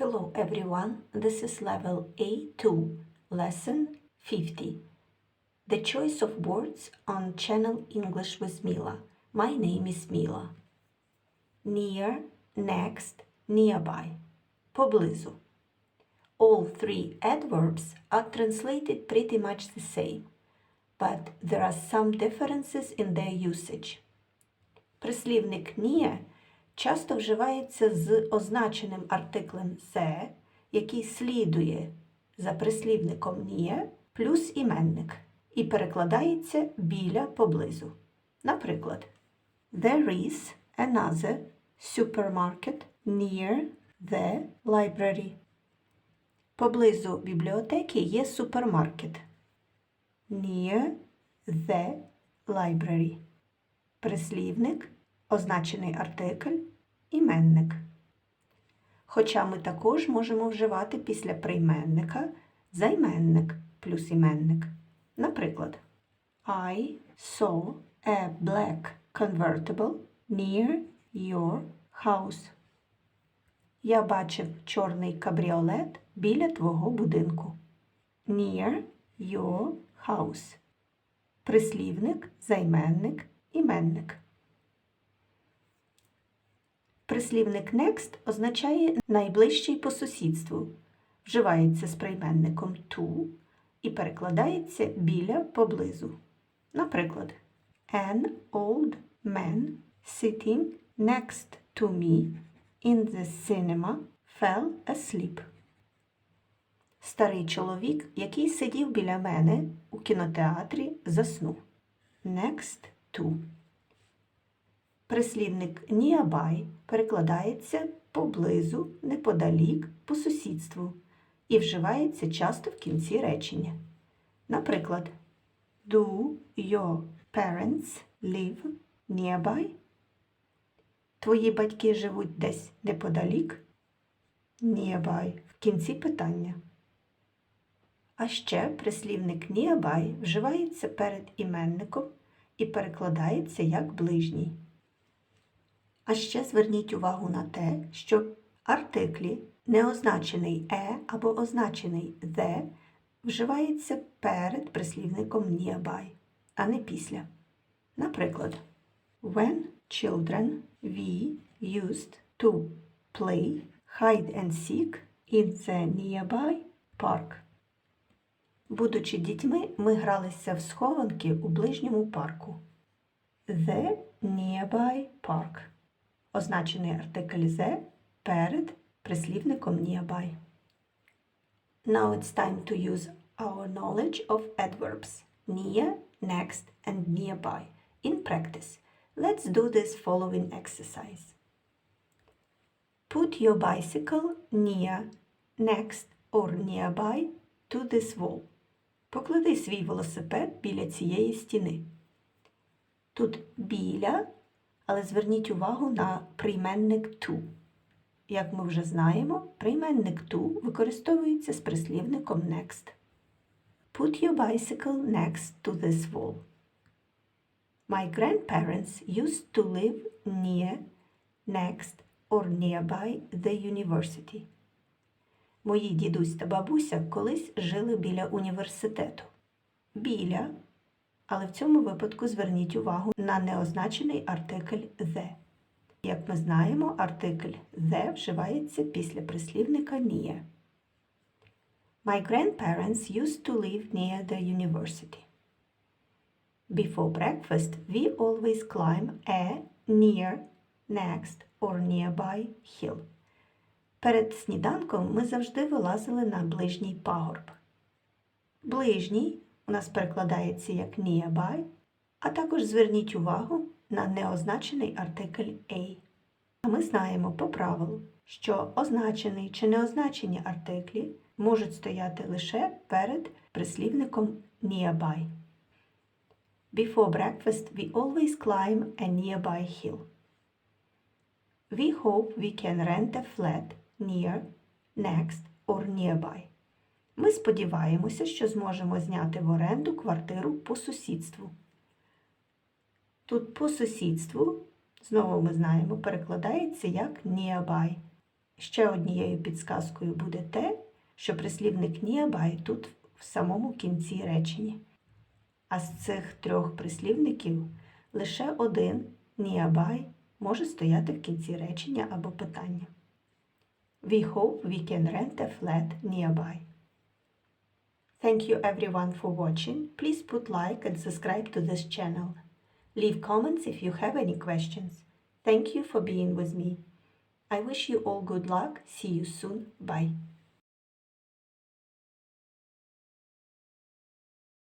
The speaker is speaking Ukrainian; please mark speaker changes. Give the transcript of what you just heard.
Speaker 1: Hello everyone, this is level A2, lesson 50. The choice of words on channel English with Mila. My name is Mila. Near, next, nearby. Поблизу. All three adverbs are translated pretty much the same, but there are some differences in their usage. Прислівник near часто вживається з означеним артиклем the, який слідує за прислівником near плюс іменник і перекладається біля поблизу. Наприклад, There is another supermarket near the library. Поблизу бібліотеки є супермаркет. Near the library. Прислівник, означений артикль, іменник. Хоча ми також можемо вживати після прийменника займенник плюс іменник. Наприклад, I saw a black convertible near your house. Я бачив чорний кабріолет біля твого будинку. Near your house. Прислівник, займенник, іменник. Прислівник next означає найближчий по сусідству. Вживається з прийменником to і перекладається біля поблизу. Наприклад, An old man sitting next to me in the cinema fell asleep. Старий чоловік, який сидів біля мене у кінотеатрі, заснув. Next to. Прислівник nearby перекладається поблизу, неподалік, по сусідству і вживається часто в кінці речення. Наприклад, Do your parents live nearby? Твої батьки живуть десь неподалік? Nearby в кінці питання. А ще прислівник nearby вживається перед іменником і перекладається як ближній. А ще зверніть увагу на те, що артиклі, не означений е або означений the, вживається перед прислівником nearby, а не після. Наприклад, When children we used to play hide and seek in the nearby park. Будучи дітьми, ми гралися в схованки у ближньому парку. The nearby park. Означений артикль the перед прислівником nearby. Now it's time to use our knowledge of adverbs near, next, and nearby in practice. Let's do this following exercise. Put your bicycle near, next, or nearby to this wall. Поклади свій велосипед біля цієї стіни. Тут біля, але зверніть увагу на прийменник to. Як ми вже знаємо, прийменник to використовується з прислівником next. Put your bicycle next to this wall. My grandparents used to live near, next or nearby the university. Мої дідусь та бабуся колись жили біля університету. Біля, але в цьому випадку зверніть увагу на неозначений артикль the. Як ми знаємо, артикль the вживається після прислівника near. My grandparents used to live near the university. Before breakfast, we always climb a near, next or nearby hill. Перед сніданком ми завжди вилазили на ближній пагорб. Ближній у нас перекладається як nearby, а також зверніть увагу на неозначений артикль A. А ми знаємо по правилу, що означений чи неозначені артиклі можуть стояти лише перед прислівником nearby. Before breakfast, we always climb a nearby hill. We hope we can rent a flat near, next or nearby. Ми сподіваємося, що зможемо зняти в оренду квартиру по сусідству. Тут по сусідству, знову ми знаємо, перекладається як nearby. Ще однією підсказкою буде те, що прислівник nearby тут в самому кінці речення. А з цих трьох прислівників лише один nearby може стояти в кінці речення або питання. We hope we can rent a flat nearby. Thank you everyone for watching. Please put like and subscribe to this channel. Leave comments if you have any questions. Thank you for being with me. I wish you all good luck. See you soon. Bye.